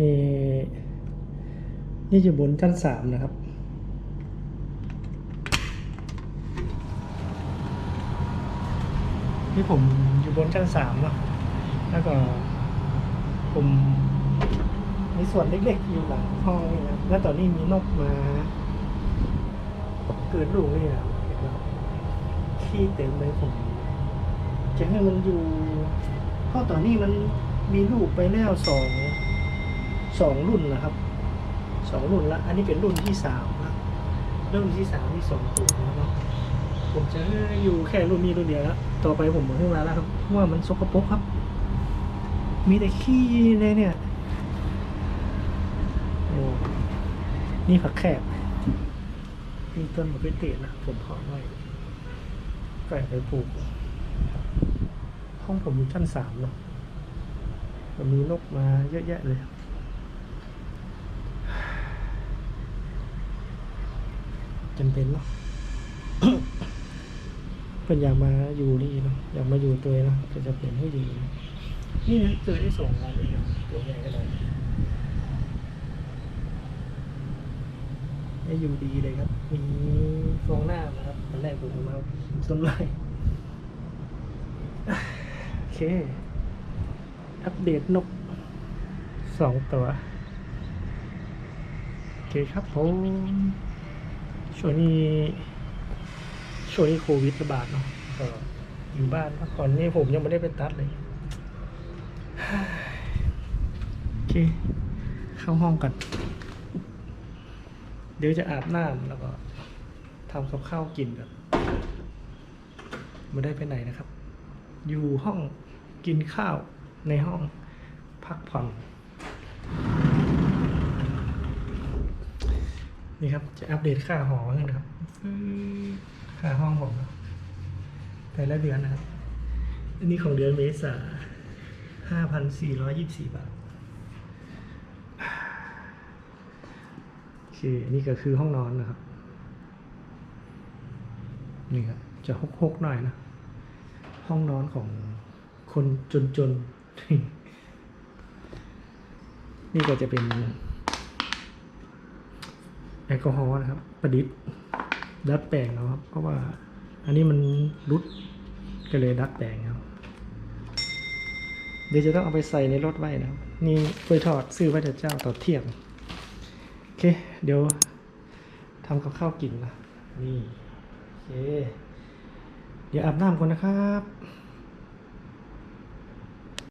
นี่ นี่อยู่บนชั้นสามนะครับนี่ผมอยู่บนชั้นสามเนาะแล้วก็ ผมมีส่วนเล็กๆอยู่หลังห้องนี่นะแล้วตอนนี้มีนกมา เกิดลูกนี่นะขี้เต็มเลยผมจะให้มันอยู่เพราะตอนนี้มันมีลูกไปแล้วสอง สองรุ่นนะครับสองรุ่นละอันนี้เป็นรุ่นที่สามนะรุ่นที่สามมีสองตัวแล้วเนาะผมจะอยู่แค่รุ่นนี้รุ่นเดียวแล้วต่อไปผมบอกให้มาแล้วครับเพราะว่ามันสกปรกครับ มีแต่ขี้เลยเนี่ยโอ้นี่ผักแคบนี่ต้นมะเขือเทศนะผมเพาะไว้ก็อยากไปปลูก ห้องผมอยู่ชั้นสามเนาะมีนกมาเยอะแยะเลย จำเป็นเนาะเป็นอยากมาอยู่นี่เนาะอยากมาอยู่ตัวเนาะจะจะเปลี่ยนให้ดีนี่นะเจอที่ส่งมาเลยตัวใหญ่ก็ได้ให้อยู่ดีเลยครับ มีฟองหน้านะครับตอนแรกผมมาต้นไม้โอเค อัปเดตนกสองตัว โอเคครับผม ช่วงนี้ช่วงนี้โควิดระบาดเนาะก็อยู่บ้านพักผ่อนนี่ผมยังไม่ได้ไปตัดเลยโอเค เข้าห้องกัน เดี๋ยวจะอาบน้ำแล้วก็ทำกับข้าวกินกันไม่ได้ไปไหนนะครับ อยู่ห้องกินข้าวในห้องพักผ่อน นี่ครับจะอัปเดตค่าหอให้นะครับฟื้ดค่าห้องผมนะแต่ละเดือนนะครับ อันนี้ของเดือนเมษาห้าพันสี่ร้อยยี่สิบสี่บาทโอเคนี่ก็คือห้องนอนนะครับ นี่ครับจะหกๆหน่อยนะ ห้องนอนของคนจนๆ นี่ก็จะเป็น แอลกอฮอล์นะครับ ประดิษฐ์ดัดแปลงเอาครับ เพราะว่าอันนี้มันรุดก็เลยดัดแปลงครับ เดี๋ยวจะต้องเอาไปใส่ในรถไว้นะครับ นี่กล้วยทอดซื้อไว้จากเจ้าต่อเทียงโอเค เดี๋ยวทำกับข้าวกินนะนี่โอเค เดี๋ยวอาบน้ำก่อนนะครับ